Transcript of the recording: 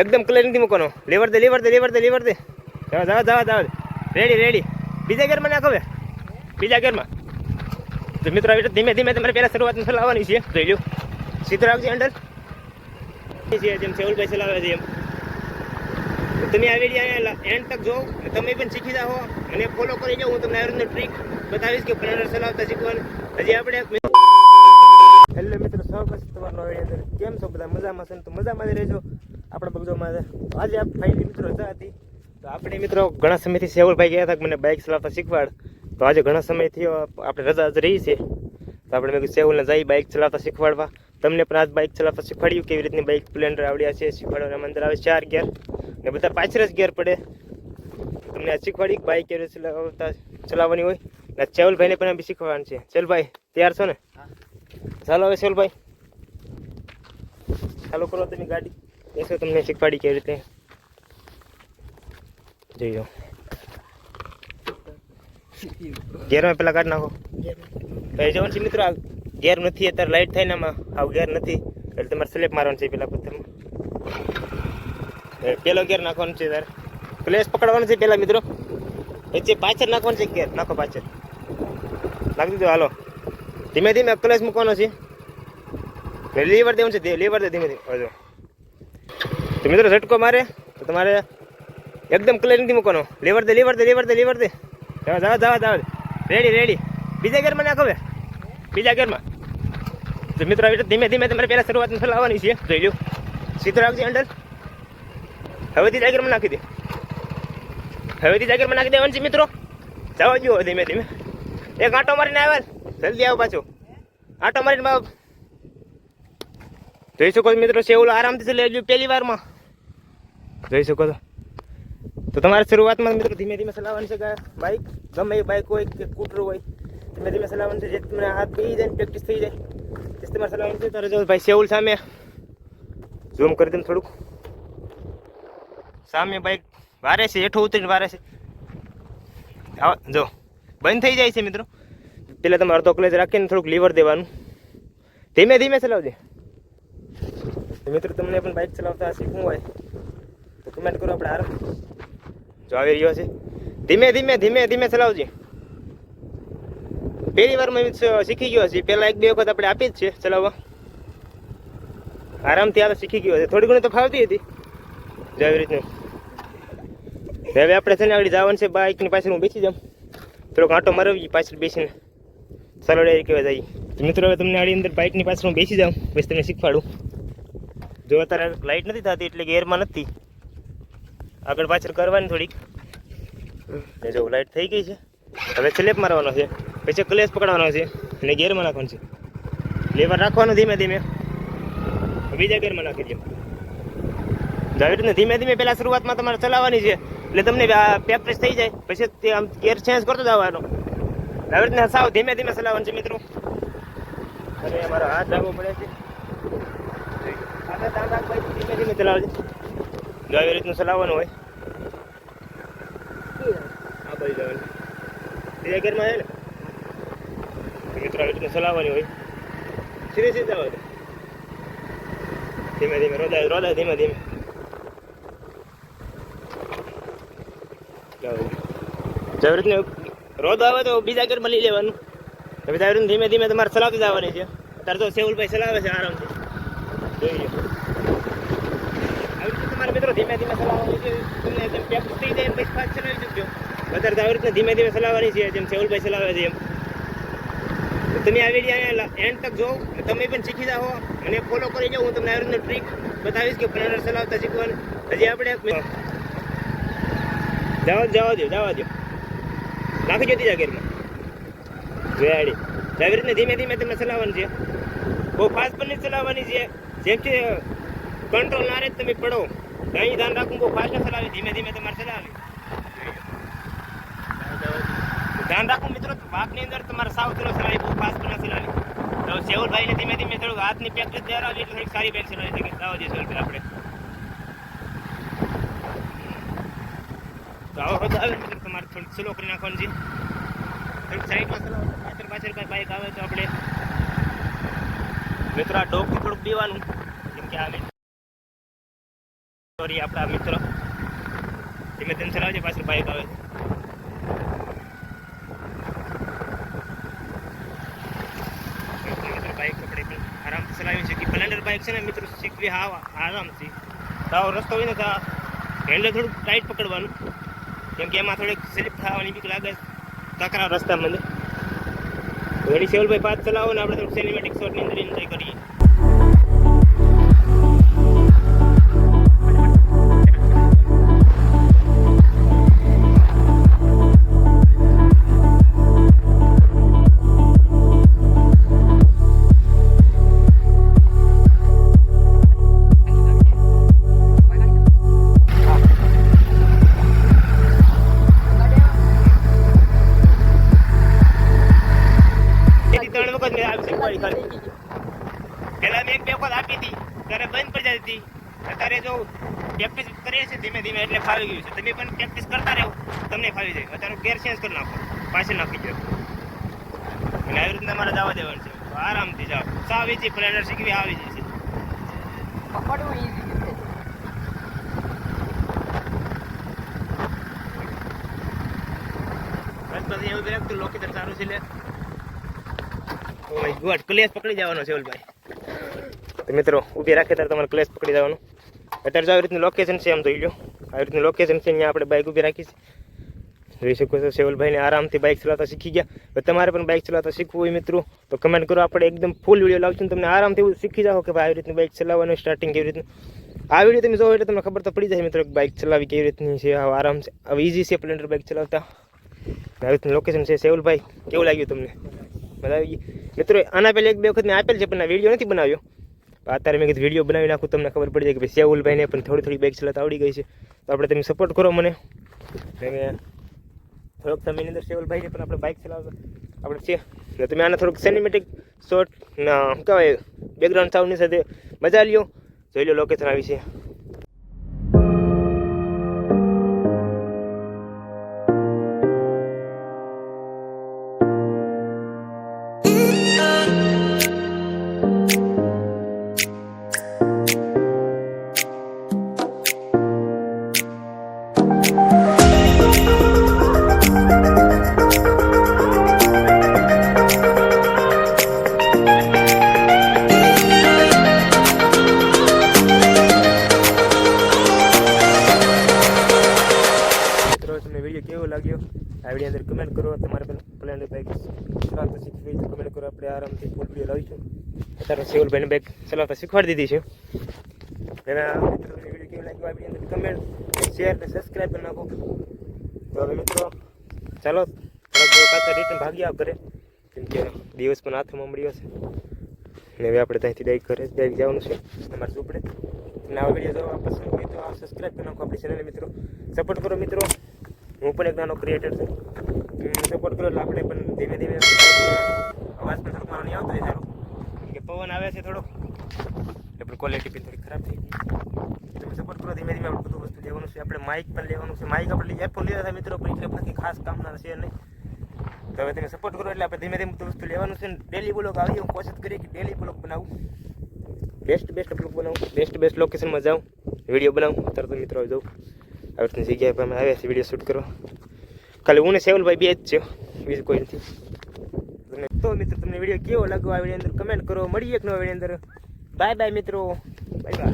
એકદમ ક્લિયર નથી મૂકવાનો. લેવર દે લેવર દે લેવર દે લેવર દે. જવા જવા જવા જવા રેડી રેડી બીજા ગેરમાં નાખો હવે. બીજા ગેરમાં. તો મિત્રો, આવી ધીમે ધીમે તમારે પહેલાં શરૂઆત ચલાવવાની છે, જોઈ લો સીધો રાખજો હેન્ડલ છે જેમ સેવલભાઈ ચલાવે છે એમ. તમે આ વીડિયો એન્ડ તક જો તમે પણ શીખી જાઓ. અને ફોલો કરી જાઓ. હું તમને આવી રીતનું ટ્રીક બતાવીશ કે પ્લેનર ચલાવતા શીખવાનું. હજી આપણે હેલો મિત્રો છે તમારો કેમ છો? બધા મજામાં છે તો મજામાં જ રહેજો. આપણે બગજોમાં આજે આપ ફાઇનલી મિત્રો રજા હતી. તો આપણે મિત્રો ઘણા સમયથી સેવલભાઈ ગયા હતા મને બાઇક ચલાવતા શીખવાડ. તો આજે ઘણા સમયથી આપણે રજા જ રહી છે. તો આપણે મેં સેવલને જઈ બાઇક ચલાવતા શીખવાડવા. તમને પણ આજ બાઇક ચલાવતા શીખવાડ્યું કેવી રીતની બાઇક સ્પ્લેન્ડર આવડ્યા છે શીખવાડવાના અંદર આવે ચાર ગેર ને બધા પાછળ જ ગેર પડે. તમને આ શીખવાડી બાઇક કેવી રીતે ચલાવતા ચલાવવાની હોય. ને ચેવલભાઈને પણ બી શીખવાડવાનું છે. ચેલભાઈ તૈયાર છો ને? ચાલો હવે ચેવલભાઈ ચાલો કરો તમે ગાડી. એસો તમને શીખવાડી કેવી રીતે જોઈ લો ગેરમાં પેલા કાઢ નાખો એ જવાનું છે મિત્રો આ ગેર નથી અત્યારે લાઇટ થાય ને આમાં આવ ગેર નથી એટલે તમારે સ્લેપ મારવાનું છે પેલા એ પેલો ગેર નાખવાનો છે તારે પ્લેસ પકડવાનો છે પેલા મિત્રો વચ્ચે પાછળ નાખવાનું છે ગેર નાખો પાછળ નાખી દીધો હાલો ધીમે ધીમે ક્લેસ મૂકવાનો છે લીવર દેવાનું છે લીવર દે ધીમે ધીમે હજો તો મિત્રો ઝટકો મારે. તો તમારે એકદમ ક્લિયર નથી મૂકવાનો. લેવર દે લેવર દે લેવર દે લેવર દે. જવા જવા જવા જવા રેડી રેડી બીજા ગેરમાં નાખો હવે. બીજા ગેરમાં. તો મિત્રો આવી ધીમે ધીમે તમારે પહેલાં શરૂઆત ચલાવવાની છે. જોઈ લો સીધો રાખજે અંડર હવેથી જાગીરમાં નાખી દે. હવેથી જાગીરમાં નાખી દેવાનું છે મિત્રો. જવા જો ધીમે ધીમે. એક આંટો મારીને આવે જલ્દી આવો પાછો. આંટો મારીને જોઈ શકો છો મિત્રો, સેવલો આરામથી લઈ લેજો પહેલી વારમાં. જોઈ શકો છો. તો તમારે શરૂઆતમાં મિત્રો ધીમે ધીમે ચલાવવાની છે બાઇક ગમે એ બાઇક હોય કે સ્કૂટર હોય, ધીમે ધીમે ચલાવવાનું છે. જે તમને હાથ બેસી જાય પ્રેક્ટિસ થઈ જાય, તે તમારે ચલાવવાનું છે. તારે જો ભાઈ સેવલ સામે ઝૂમ કરી દઉં થોડુંક. સામે બાઇક વારે છે, હેઠો ઉતરીને વારે છે. જો, બંધ થઈ જાય છે મિત્રો. પહેલાં તમે અડધો ક્લેજ રાખીને થોડુંક લીવર દેવાનું. ધીમે ધીમે ચલાવજે. મિત્રો તમને પણ બાઇક ચલાવતા શીખવું હોય? તો કમેન્ટ કરો આપણે આરામ જો આવી રહ્યો છે. ધીમે ધીમે ધીમે ધીમે ચલાવજે. પહેલી વારમાં મેં શીખી ગયો છે. પહેલા એક, બે વખત આપણે આપી જ છે ચલાવવા. આરામથી આ શીખી ગયો છે. થોડી ઘણી તો ફાવતી હતી. જો આવી રીતનું. હવે આપણે છે ને આગળ જવાનું છે બાઇકની પાછળ. હું બેસી જાઉં. થોડોક આંટો મારવી પાછળ બેસીને. સરળ એ કહેવાય જઈએ મિત્રો, હવે તમને આડી અંદર બાઇકની પાછળ હું બેસી જાઉં. પછી તમને શીખવાડું. જો અત્યારે લાઇટ નથી થતી એટલે ગેરમાં નથી. આગળ પાછળ કરવાની થોડીક. ને જો લાઇટ થઈ ગઈ છે. હવે સ્લેપ મારવાનો છે. પછી કલેશ પકડવાનો છે. અને ગેરમાં નાખવાનું છે. લેવર રાખવાનું ધીમે ધીમે. બીજા ગેરમાં નાખી દઉં આવી રીતના ધીમે ધીમે પહેલાં શરૂઆતમાં તમારે ચલાવવાની છે. એટલે તમને પ્રેક્ટિસ થઈ જાય. પછી તે આમ ગેર ચેન્જ કરતો જવાનો. આવી રીતના સાવ ધીમે ધીમે ચલાવવાનું છે મિત્રો. અને અમારો હાથ ડાબો પડે છે. ધીમે ધીમે ચલાવજે. જો આવી રીતનું ચલાવવાનું હોય. આ બાજુ જવાનું. બીજા ઘરમાં છે ને? મિત્રો આવી રીતનું ચલાવવાની હોય. સીધી સીધા હોય ધીમે ધીમે રોદાય રોદાય ધીમે ધીમે. જેવી રીતને રોદ આવે તો બીજા ઘરમાં લઈ લેવાનું. હવે રીતનું ધીમે ધીમે તમારે ચલાવતી જવાની છે. અત્યારે તો સેવલભાઈ ચલાવે છે આરામથી. જોઈ લો મિત્રો ધીમે ધીમે ચલાવવાની છે. તમને જેમ પ્રેક્ટિસ ફાસ્ટ ચલાવી શકજો. વધારે આવી રીતે ધીમે ધીમે ચલાવવાની છે, જેમ સેવલભાઈ ચલાવે છે એમ. તમે આ વીડિયો એન્ડ તક જોવો. તમે પણ શીખી જાઓ. અને ફોલો કરી જાઓ. હું તમને આવી રીતનું બતાવીશ કે પ્લેનર ચલાવતા શીખવાનું. હજી આપણે જવા જવા દો જવા દો. નાખી જતી જાગીરમાં રેડી. આવી રીતને ધીમે ધીમે તમને ચલાવવાની છે. બહુ ફાસ્ટ પણ ચલાવવાની છે. જેમ કંટ્રોલ ના રહે તમે પડો. અહીં ધ્યાન રાખવું બહુ ફાસ્ટ ચલાવે ધીમે ધીમે તમારે ચલાવે ધ્યાન રાખવું મિત્રો વાઘની અંદર તમારે સાવ ચલો ચલાવી બહુ ફાસ્ટ પણ ચલાવી તો સેવલભાઈને ધીમે ધીમે થોડુંક હાથની પ્રેક્ટિસ દેવડાવજો એટલે થોડીક સારી બેન ચલાવી શકે લાવો જે સેવલભાઈ આપણે. તો આવો બધો આવે મિત્રો, તમારે થોડીક સ્લો કરી નાખવાનું છે. થોડીક સાઈડમાં ચલાવો પાછળ પાછળ કાંઈ બાઇક આવે તો આપણે. મિત્રો, આ ડોકથી થોડુંક પીવાનું, કેમ કે આવે સોરી આપણા મિત્રો. ધીમે ધીમે ચલાવજે પાછળ બાઇક આવે. મિત્રો બાઇક આપણે પણ આરામથી ચલાવી શકીએ. પ્લેન્ડર બાઇક છે ને મિત્રો શીખવી હા આરામથી. તાવ રસ્તો હોય ને તો હેન્ડલ થોડુંક ટાઈટ પકડવાનું. કેમ કે એમાં થોડીક સ્લીપ થવાની બીક લાગે કાકરા રસ્તામાં. ઘડી શેવલભાઈ પાસ ચલાવો ને આપણે થોડુંક સિનેમેટિક શોટની અંદર એન્જોય કરીએ. ત્રણ વખત મેં આવી શીખવાડી ખાલી પેલા મેં એક બે વખત આપી હતી. ત્યારે બંધ પડી જતી હતી. અત્યારે જો પ્રેક્ટિસ કરીએ છીએ ધીમે ધીમે એટલે ફાવી ગયું છે. તમે પણ પ્રેક્ટિસ કરતા રહો તમને ફાવી જાય. અત્યારે ગેર ચેન્જ કરી નાખો. પાછી નાખી દો અને આવી રીતના મારે જવા દેવાનું છે. આરામથી જાઓ. સાવ ઈજી પ્લેનર શીખવી આવી છે પકડવું easy છે. બસ બસ એવું કર્યું તો લોકેટર સારું છે લે ઓ પકડી જવાનો છે તો મિત્રો, ઊભી રાખે ત્યારે તમારે ક્લેશ પકડી જવાનું. અત્યારે જો આવી રીતનું લોકેશન છે, આમ જોઈ લો આવી રીતનું લોકેશન છે, અહીંયા આપણે બાઇક ઊભી રાખી જોઈ શકો છો સેવલભાઈને આરામથી બાઇક ચલાવતા શીખી ગયા. તમારે પણ બાઇક ચલાવતા શીખવું હોય મિત્રો, તો કમેન્ટ કરો. આપણે એકદમ ફૂલ વીડિયો લાવશું તમને આરામથી શીખી જાઓ કે ભાઈ આવી રીતની બાઇક ચલાવવાનું સ્ટાર્ટિંગ કેવી રીતનું. આ વીડિયો તમે જોવો એટલે તમને ખબર તો પડી જાય મિત્રો બાઇક ચલાવી કેવી રીતની છે આરામ છે. હવે ઇઝી છે સ્પ્લેન્ડર બાઇક ચલાવતા. આવી રીતનું લોકેશન છે, સેવલભાઈ, કેવું લાગ્યું તમને? મજા આવી ગઈ મિત્રો, આના પહેલાં એક બે વખત મેં આપેલ છે, પણ વીડિયો નથી બનાવ્યો. અત્યારે મેં કીધું વીડિયો બનાવી નાખું, તમને ખબર પડી જાય કે ભાઈ સેવલભાઈને પણ થોડી થોડી બાઇક ચલાવતા આવડી ગઈ છે. તો આપણે તમે સપોર્ટ કરો મને. અને થોડોક સમયની અંદર સેવલભાઈને પણ આપણે બાઇક ચલાવતા આપણે છે. ને તમે આના થોડુંક સિનેમેટિક શોર્ટ ના કહેવાય બેકગ્રાઉન્ડ સાઉન્ડની સાથે મજા લ્યો. જોઈ લો લોકેશન આવી છે. પણ બાઇક શીખવી તો કમેન્ટ કરો આપણે આરામથી ફૂલ વીડિયો લાવીશું અત્યારે સેવલભાઈને બાઇક ચલાવતા શીખવાડી દીધી છે. એના મિત્રો વીડિયો કેવો લાગ્યો આ વીડિયો અંદર કમેન્ટ શેર અને સબસ્ક્રાઈબ કરી નાખો. તો હવે મિત્રો, ચાલો, થોડાક પાછા રિટર્ન ભાગ્યા ઘરે. કેમ કે દિવસ પણ હાથમાં મળ્યો છે. ને હવે આપણે ત્યાંથી ડાયરેક્ટ ઘરે ડાયરેક્ટ જવાનું છે. તમારે ઝૂંપડે અને આ વીડિયો જોવા પસંદ હોય તો સબસ્ક્રાઈબ કરી નાખો આપણી ચેનલ મિત્રો. સપોર્ટ કરો મિત્રો. હું પણ એક નાનો ક્રિએટર છું. સપોર્ટ કરો એટલે આપણે પણ ધીમે ધીમે અવાજ પણ થોડોક નહીં આવતો હોય સારો. કે પવન આવે છે થોડોક. એટલે ક્વોલિટી પણ થોડી ખરાબ થઈ ગઈ. તમે સપોર્ટ કરો ધીમે ધીમે આપણે બધું વસ્તુ લેવાનું છે. આપણે માઇક પણ લેવાનું છે. માઇક આપણે એરફોન લીધા મિત્રો, પણ એટલે બાકી ખાસ કામના છે નહીં. તો હવે તમે સપોર્ટ કરો એટલે આપણે ધીમે ધીમે બધું વસ્તુ લેવાનું છે. ડેલી બ્લોગ આવી હું કોશિશ કરીએ કે ડેલી બ્લોગ બનાવું. બેસ્ટ બેસ્ટ બ્લોગ બનાવું. બેસ્ટ બેસ્ટ લોકેશનમાં જાઉં. વીડિયો બનાવું. તરત મિત્રો જાઉં. આવી જગ્યાએ પણ આવ્યા છે વીડિયો શૂટ કરવા. ખાલી હું ને સેવલભાઈ બે જ છે બીજું કોઈ નથી. તો મિત્રો, તમને વીડિયો કેવો લાગ્યો? આ વીડિયો અંદર કમેન્ટ કરો. મળીએ એક નવા વીડિયો અંદર. બાય બાય મિત્રો. Bye bye